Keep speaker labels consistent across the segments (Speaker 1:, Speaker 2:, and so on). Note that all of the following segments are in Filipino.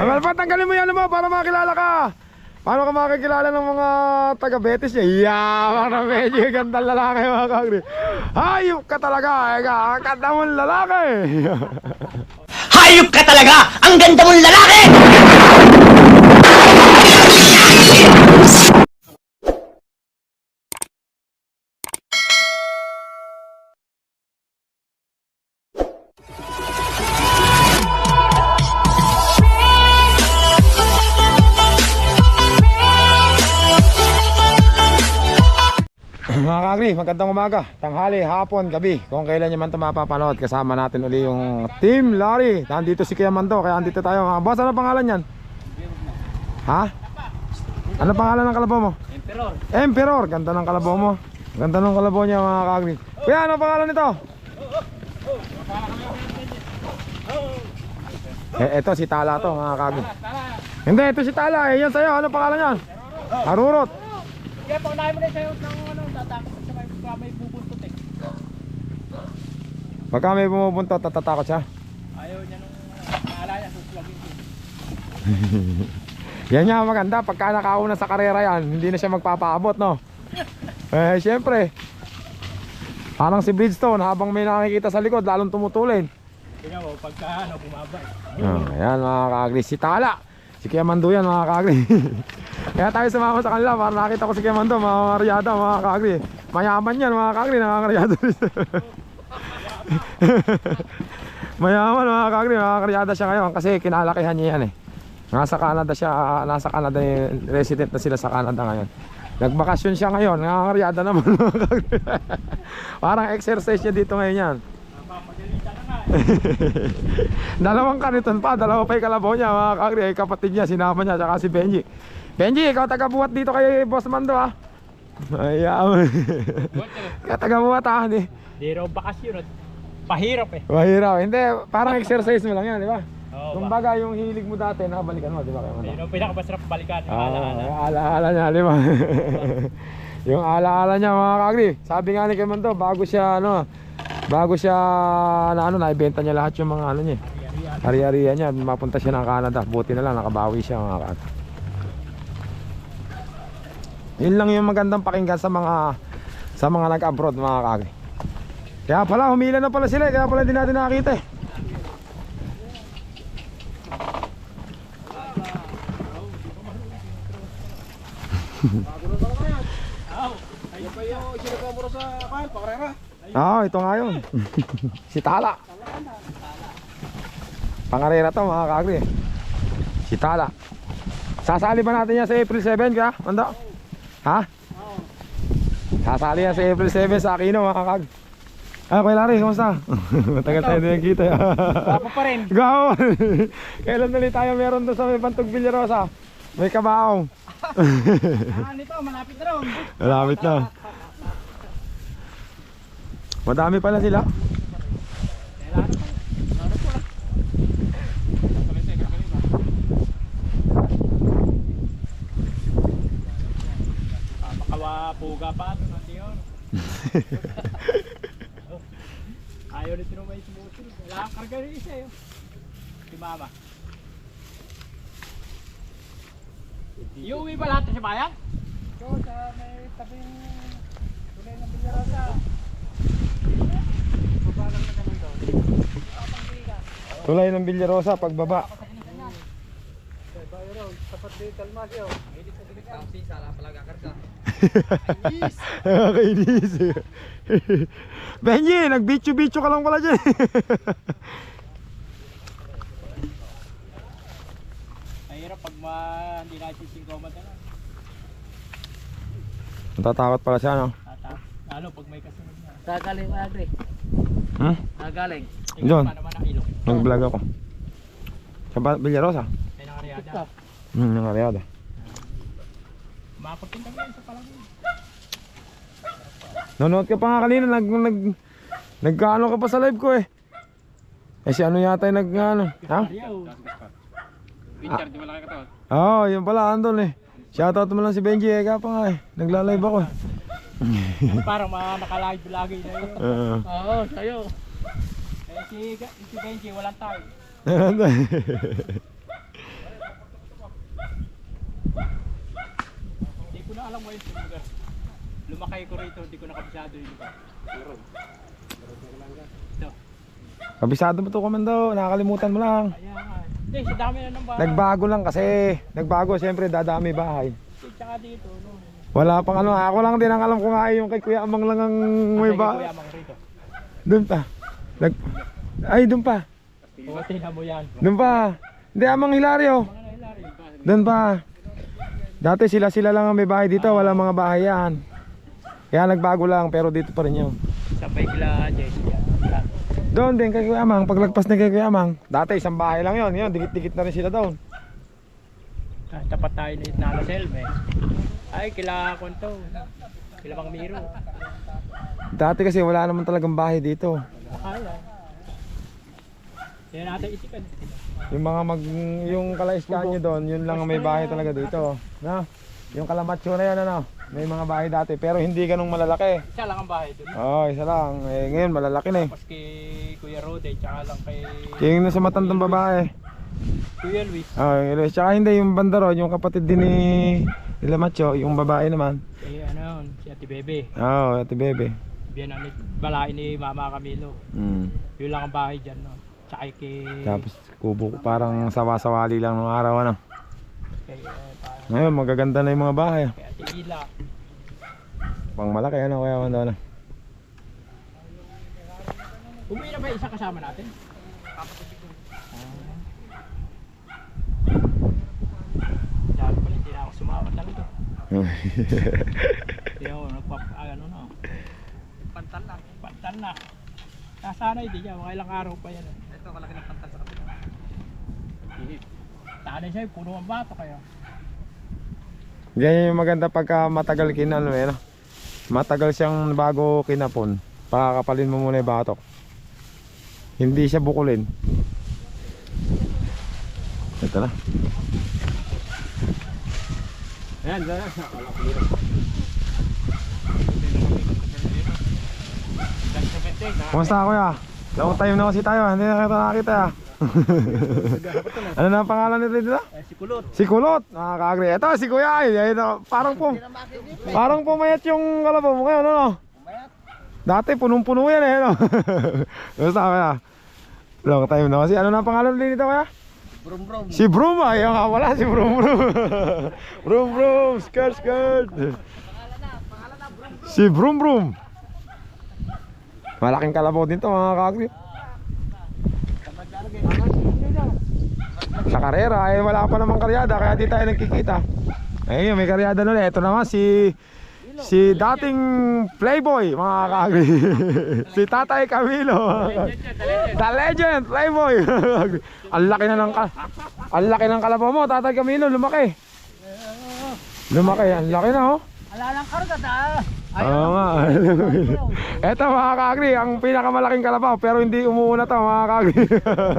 Speaker 1: Amal pa, tanggalin mo yan mo para makilala ka. Paano ka makikilala ng mga taga Betis niya? Yeah, mga medyo gandang lalaki mga kagri. Hayop ka talaga, ega, ang ganda mong lalaki.
Speaker 2: Hayop ka talaga! Ang ganda mong lalaki!
Speaker 1: Kagri, magandang umaga, tanghali, hapon, gabi. Kung kailan nyo man ito mapapanood, kasama natin uli yung Team Larry. Nandito si Kuya Mando, kaya andito tayo. mga Boss, ano pangalan yan? Ha? Ano pangalan ng kalabaw mo?
Speaker 3: Emperor.
Speaker 1: Emperor, ganda ng kalabaw mo. Ganda ng kalabaw niya mga kagri. Kuya, ano pangalan nito? Eh, eto si Tala to mga kagri. Hindi, ito si Tala. Eh, yan sa'yo. Ano pangalan yan? Harurot.
Speaker 3: Kaya paunahin mo na sa'yo ng ano, tatakot sa may, sa may bubuntot eh.
Speaker 1: Pagka may bumubuntot, tatatakot siya.
Speaker 3: Ayaw niya nung naala niya, suslagin ko.
Speaker 1: Yan nga maganda. Pagka nakauna sa karera yan, hindi na siya magpapaabot, no? Eh, syempre. Parang si Bridgestone, habang may nakikita sa likod, lalong tumutulin.
Speaker 3: Tingnan mo, pagka ano, bumaba eh.
Speaker 1: Ah, ayan mga kagri. Si Tala. Si Kuya Mando yan mga kagri. Kaya tayo sumama sa kanila para nakita ko si Kuya Mando, mga karyada mga kagri. Mayaman yan mga kagri, nakakaryada rin. Mayaman mga kagri, nakakaryada siya ngayon kasi kinalakihan niya yan eh. Nasa Canada siya, nasa Canada, eh, resident na sila sa Canada ngayon. Nagbakasyon siya ngayon, nakakaryada naman mga kagri. Parang exercise niya dito ngayon yan. Dalawang kariton pa, dalawa pa yung kalabaw niya, mga kagri, ay kapatid niya, sinama niya, tsaka si Benji. Benji, ikaw taga-buhat dito kay Boss Mando ha. Ay, yaman. Ikaw taga-buhat ha, hindi.
Speaker 3: Di raw bakasyon at pahirap eh.
Speaker 1: Mahirap, hindi, parang exercise mo lang yan, di ba?
Speaker 3: Oo ba?
Speaker 1: Kumbaga yung hilig mo dati, nakabalikan mo, di ba? Kay Mando?
Speaker 3: Di raw pinakamasarap balikan yung
Speaker 1: Ah,
Speaker 3: alaala.
Speaker 1: alaala niya, di ba? yung alaala niya mga kagri. Sabi nga ni Kemando, bago siya ano, bago siya na ano, naibenta niya lahat yung mga ano niya. Ari-ariya niya, mapunta siya ng Canada. Buti na lang nakabawi siya mga kagri. Yun lang yung magandang pakinggan sa mga sa mga nag-abroad mga kagri. Kaya pala humila na pala sila, eh. kaya pala hindi natin nakakita eh. Oo, ito nga yun. si Tala. Pangarera to mga kagri. Si Tala. Sasali ba natin yan sa April 7 ka? Mando? Ha? Sasali yan sa April 7 sa Aquino mga kag. Ah, Kuya Larry, kumusta? Matagal tayo din kita.
Speaker 3: Papa pa rin.
Speaker 1: Go! Kailan ulit tayo meron doon sa may Bantog Villarosa? May kabaong.
Speaker 3: Ah, nito, malapit na raw.
Speaker 1: Malapit na. Madami pala sila.
Speaker 3: Ah, Makawa puga pa. Nanti yun. Ayaw nito nung may sumusunod. Wala kang yun. Si mama. Iuwi ba lahat sa bayan? Ito, sa may tabing tulay ng Villarosa. Baba lang na kami doon.
Speaker 1: Tulay ng Villarosa, pagbaba.
Speaker 3: Tapat din talmasyo.
Speaker 1: Nakakainis. Benji, nag-bitcho-bitcho ka lang pala dyan.
Speaker 3: Mahirap pag ma hindi na sisingkoman na lang.
Speaker 1: Natatakot pala siya, no?
Speaker 3: Tata. Lalo pag may kasunod na.
Speaker 4: Gagaling mo agri.
Speaker 1: Hmm?
Speaker 4: Gagaling.
Speaker 3: Tingnan
Speaker 1: Doon.
Speaker 3: pa naman ang ilong.
Speaker 1: Nag-vlog ako. Sa Ba- Villarosa?
Speaker 3: Ay nangaryada.
Speaker 1: Hmm, nangyari
Speaker 3: Mapunting kami sa palagi.
Speaker 1: Nanonood ka pa nga kanina, nag, nag, nagkaano ka pa sa live ko eh. Eh si ano yata yung nag, ano, ha?
Speaker 3: Ayaw.
Speaker 1: Winter, di malaki ka Oo, oh, yun pala, andun eh. Shoutout mo lang si Benji, eh, ka pa nga eh. Nagla-live ako eh.
Speaker 3: Parang mga nakalive lagi na yun.
Speaker 1: Oo.
Speaker 4: Oo, sa'yo.
Speaker 3: Eh si, si Benji walang tayo. Hindi ko na alam ngayon sa lugar. Lumakay ko rito, hindi ko nakabisado yung lugar. Ito.
Speaker 1: Kabisado mo to komando, nakakalimutan mo lang.
Speaker 3: Kaya nga. Hindi, sa dami na ng bahay.
Speaker 1: Nagbago lang kasi. Nagbago, siyempre dadami bahay.
Speaker 3: Tsaka dito, no.
Speaker 1: Wala pang ano, ako lang din ang alam ko nga yung kay Kuya Amang lang ang may
Speaker 3: Kasi Kuya
Speaker 1: ba.
Speaker 3: Amang rito.
Speaker 1: Doon pa. Nag Ay, doon pa.
Speaker 3: O, tingnan mo yan.
Speaker 1: Doon pa. Hindi Amang Hilario. Doon pa. Dati sila sila lang ang may bahay dito, wala mga bahay yan. Kaya nagbago lang pero dito pa rin yun.
Speaker 3: Sabay kila Jessie.
Speaker 1: Doon din kay Kuya Amang, paglagpas na kay Kuya Amang. Dati isang bahay lang yon, yun, dikit-dikit na rin sila doon.
Speaker 3: Ah, tapat tayo ni Nana Selme. Ay, kila Konto. Kila Mang Miro.
Speaker 1: Dati kasi wala naman talagang bahay dito.
Speaker 3: Kaya. Kaya natin itikan.
Speaker 1: Yung mga mag yung kalaiskaan nyo doon, yun lang ang may bahay talaga dito. No? Yung kalamatso na yan ano, may mga bahay dati pero hindi ganung malalaki.
Speaker 3: Isa lang ang bahay doon.
Speaker 1: Oo, isa lang. Eh, ngayon malalaki na eh.
Speaker 3: Tapos kay Kuya Rode, tsaka lang kay
Speaker 1: King na sa matandang babae.
Speaker 3: Kuya Luis.
Speaker 1: Oh, yung Eloise. Tsaka hindi yung bandaron, yung kapatid din ni nila Macho, yung babae naman.
Speaker 3: Kay ano yun, si Ate Bebe.
Speaker 1: Oo, oh, ate bebe.
Speaker 3: Biyan ang balain ni Mama Camilo.
Speaker 1: Mm.
Speaker 3: Yun lang ang bahay dyan, no? Tsaka kay...
Speaker 1: Tapos kubo parang sawa-sawali lang nung araw ano.
Speaker 3: Kay, eh, pa-
Speaker 1: Ngayon magaganda na yung mga bahay.
Speaker 3: kay Ate Ila.
Speaker 1: Pang malaki ano kaya ano ano.
Speaker 3: Umuwi na ba isa kasama natin? Ah. Dahil pala, hindi na ako sumawat lang ito. Hindi ako nagpap... ah, ano na. Pantal na. Pantal na. Nasanay din yan, mga ilang araw pa yan. Ito, kalaki ng pantal sa kapila. Tanay siya, puno ang bato kaya.
Speaker 1: Ganyan yung maganda pagka matagal kinano eh no. Matagal siyang bago kinapon. Pakakapalin mo muna yung batok. Hindi siya bukulin. Ito na.
Speaker 3: Ayan, dala.
Speaker 1: Kumusta kuya? Long time na kasi tayo, hindi na kita nakakita ah. ano na ang pangalan nito dito?
Speaker 3: Eh, si Kulot.
Speaker 1: Si Kulot, nakaka-agree. Ito si Kuya ay, ito, parang pum Parang pumayat yung kalabaw mo ngayon, ano? Dati punong-puno yan eh, no? Kumusta kuya? Long time na kasi. Ano na ang pangalan nito kuya?
Speaker 3: Brum brum.
Speaker 1: Si Broom ay, nga wala si Broom Broom. Broom Broom, skirt skirt. Si Broom Broom. Malaking kalabaw din to mga kagrip. Karera ay wala pa namang karyada kaya di tayo nagkikita. Ayun, may karyada nun. Ito naman si si dating playboy mga kaagri. si Tatay Camilo. The legend, playboy. ang laki na ng Ang laki ng kalabaw mo, Tatay Camilo, lumaki. Lumaki, ang laki na oh.
Speaker 3: Ala lang karga ta.
Speaker 1: Oo nga. Eto mga kaagri, ang pinakamalaking kalabaw pero hindi umuuna to mga kaagri.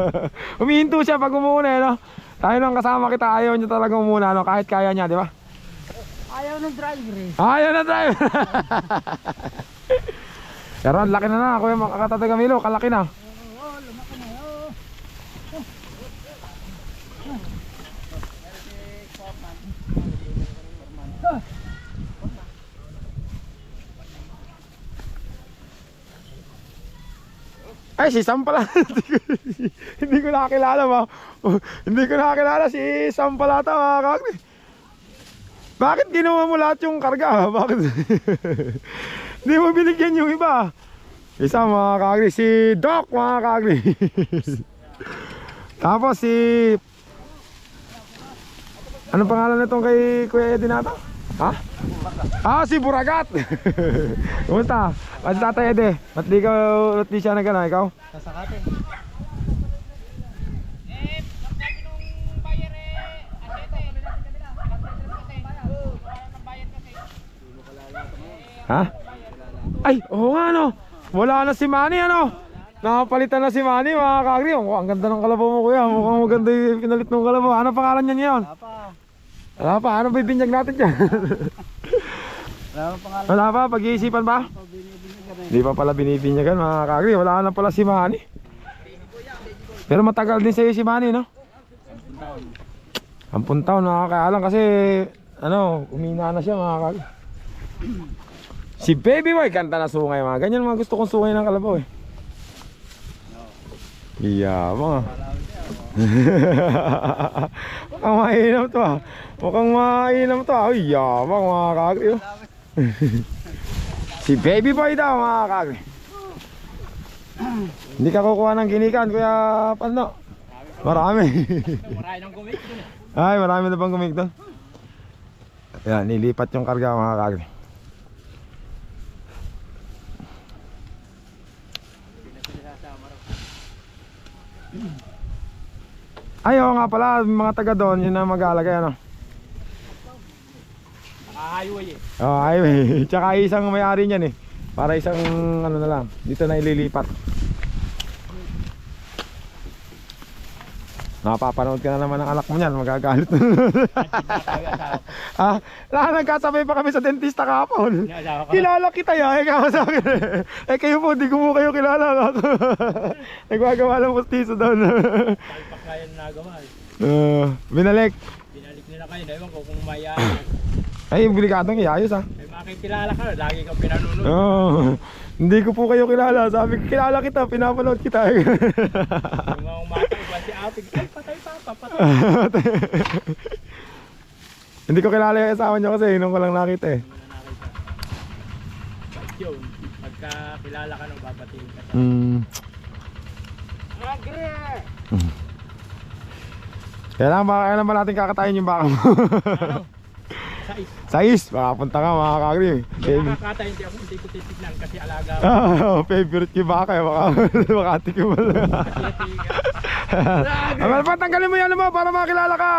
Speaker 1: Humihinto siya pag umuuna eh, no? Tayo nang kasama kita, ayaw niya talaga umuuna no? kahit kaya niya, di ba?
Speaker 3: Ayaw ng driver eh.
Speaker 1: Ayaw na drive. pero laki na na, kuya makakatatay Camilo, kalaki na. Ay, si Sam pala. Hindi ko nakakilala ba? Hindi ko nakakilala si Sam pala ito mga kakri. Bakit ginawa mo lahat yung karga? Bakit? Hindi mo binigyan yung iba. Isa mga kakri, si Doc mga kakri. Tapos si... Anong pangalan nitong kay Kuya Eddie nato? Ha? Ah, si Buragat! Kumusta? Ba't si Tatay Ede? Ba't di, ka, ba't di siya nagana? Ikaw?
Speaker 3: Sasakate.
Speaker 1: Ha? Ay, oo nga no. Wala na si Manny ano. Nakapalitan na si Manny mga kagri. Oh, ang ganda ng kalabaw mo kuya. Mukhang maganda yung pinalit ng kalabaw. Ano pangalan niya ngayon?
Speaker 3: Apa.
Speaker 1: Wala pa. Ano ba ibinyag natin dyan?
Speaker 3: Wala pangalan.
Speaker 1: Wala pa. Pag-iisipan pa? Hindi pa pala binibinyagan mga kagri. Wala na pala si Manny. Pero matagal din sa'yo si Manny, no? Ampun taon nakakaalam kasi ano, umina na siya mga kag. Si Baby Boy kanta na sungay mga. Ganyan mga gusto kong sungay ng kalabaw eh. Iya, mga. Mukhang mainam to ah. Mukhang mainam to ah. Ay, yabang mga kagri oh. si Baby Boy daw mga kagri. Hindi ka kukuha ng ginikan kuya Pando. Marami.
Speaker 3: Nang eh.
Speaker 1: Ay, marami na bang gumig doon? Yan, nilipat yung karga mga kagri. Ay, oo nga pala, mga taga doon, yun ang mag-aalagay, ano?
Speaker 3: Nakahighway eh.
Speaker 1: Oh, ay, tsaka isang may-ari niyan eh. Para isang, ano na lang, dito na ililipat. Napapanood ka na naman ng anak mo niyan, magagalit. ah, lahat nagkasabay pa kami sa dentista kahapon. Kilala kita ya, eh kama sa akin. eh kayo po, di ko po kayo kilala. Nagwagawa ng postiso doon.
Speaker 3: Talpak na yan nagawa eh.
Speaker 1: uh, binalik.
Speaker 3: Binalik nila kayo. Ewan ko kung may uh,
Speaker 1: Ay, obligadong iayos ah.
Speaker 3: may makikilala ka. Lagi kang pinanunod.
Speaker 1: Oh, hindi ko po kayo kilala. Sabi kilala kita, pinapanood kita.
Speaker 3: Yung mga umatay ba si ate. Ay, patay papa, patay.
Speaker 1: hindi ko kilala yung asawa niyo kasi nung ko lang nakita eh.
Speaker 3: Bait yun. Pagka kilala ka nung babatiin ka.
Speaker 1: Mm.
Speaker 3: Agre!
Speaker 1: Kailangan ba, kailan ba natin kakatayin yung baka mo?
Speaker 3: Ano? Sais.
Speaker 1: Sais, makapunta ka mga kagri.
Speaker 3: Nakakata hindi ako hindi ko titignan kasi alaga ko.
Speaker 1: Ah, favorite yung baka eh. Baka makatikim mo lang. Amal pa, tanggalin mo yan mo para makilala ka.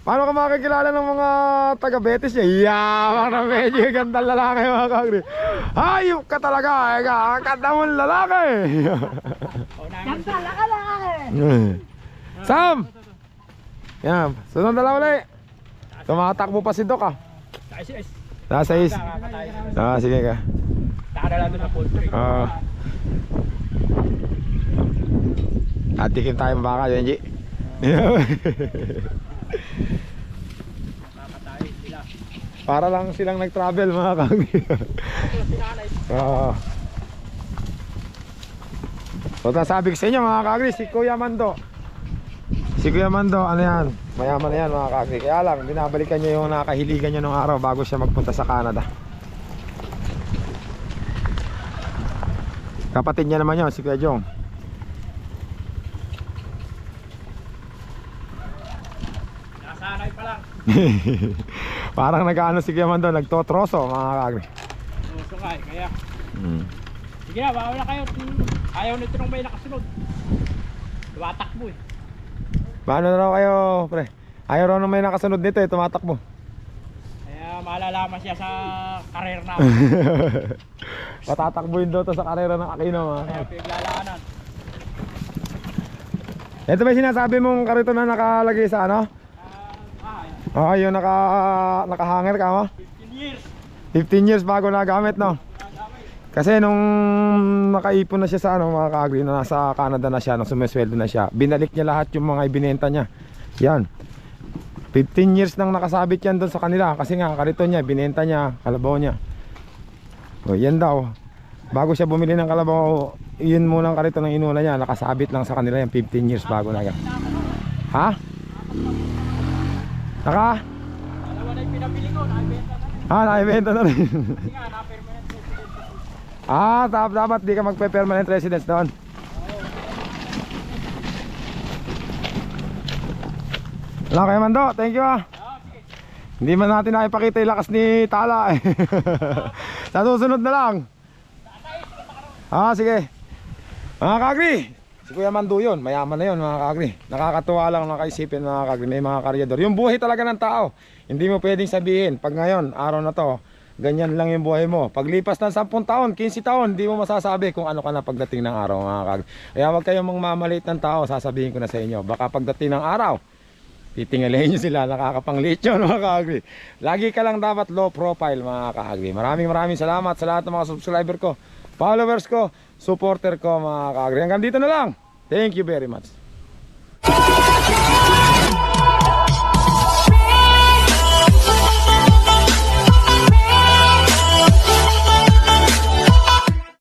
Speaker 1: Paano ka makikilala ng mga taga Betis niya? Yeah, mga medyo gandang lalaki mga kagri. Hayop ka talaga, eh ka. Ang ganda mong lalaki.
Speaker 3: Ganda
Speaker 1: Sam! Yan, sunod na lang ulit. Tumatakbo pa si Doc ah. Nasa is. Ah, sige ka.
Speaker 3: Na lang doon sa poultry.
Speaker 1: Ah. Atikim tayo ng baka,
Speaker 3: sila.
Speaker 1: Para lang silang nag-travel mga
Speaker 3: nanay.
Speaker 1: Oo. So sabi ko sa inyo mga kagri, si Kuya Mando. Si Kuya Mando, ano yan? Mayaman na yan mga kagri. Kaya lang, binabalikan niya yung nakahiligan niya nung araw bago siya magpunta sa Canada. Kapatid niya naman yun, si Kuya Jong.
Speaker 3: Nasanay pa lang.
Speaker 1: Parang nag-ano si Kuya Mando, nagtotroso mga kagri.
Speaker 3: Gusto nga eh. Kaya,
Speaker 1: Mm.
Speaker 3: sige na, bawal na kayo. Ayaw nito nung may nakasunod. Tumatakbo eh.
Speaker 1: Paano na raw kayo, pre? Ayaw raw nung may nakasunod nito eh, tumatakbo.
Speaker 3: Kaya malalaman siya sa karir na.
Speaker 1: Patatakbuhin daw to sa karera ng Aquino mga
Speaker 3: Kaya piglalaanan.
Speaker 1: Ito ba yung sinasabi mong karito na nakalagay sa ano?
Speaker 3: Ah, ah,
Speaker 1: Oo, yung naka, nakahanger ka mo?
Speaker 3: 15 years.
Speaker 1: 15 years bago nagamit, no? Kasi nung nakaipon na siya sa ano, mga ka-agri na nasa Canada na siya, nung sumesweldo na siya, binalik niya lahat yung mga ibinenta niya. Yan. 15 years nang nakasabit yan doon sa kanila kasi nga karito niya, binenta niya, kalabaw niya. O yan daw. Bago siya bumili ng kalabaw, yun muna ang karito ng inuna niya, nakasabit lang sa kanila yan 15 years bago na. Ha? Naka?
Speaker 3: Dalawa na yung pinabili ko, nakibenta na rin.
Speaker 1: Ah, nakibenta na rin.
Speaker 3: Kasi nga, na-permanent resident ako.
Speaker 1: Ah, dapat, dapat di ka magpe-permanent residence doon. Wala kayo Mando, thank you ah. Hindi man natin nakipakita yung lakas ni Tala eh. Sa susunod na lang. Ah, sige. Mga kagri, si Kuya Mando yun, mayaman na yun mga kagri. Nakakatuwa lang nakaisipin mga kagri, may mga karyador. Yung buhay talaga ng tao, hindi mo pwedeng sabihin, pag ngayon, araw na to, ganyan lang yung buhay mo. Paglipas ng 10 taon, 15 taon, hindi mo masasabi kung ano ka na pagdating ng araw mga kagri. Kaya wag kayong mangmamalit ng tao, sasabihin ko na sa inyo. Baka pagdating ng araw, titingalahin nyo sila, nakakapanglit yun mga kaagri. Lagi ka lang dapat low profile mga kaagri. Maraming maraming salamat sa lahat ng mga subscriber ko, followers ko, supporter ko mga kaagri. Hanggang dito na lang. Thank you very much.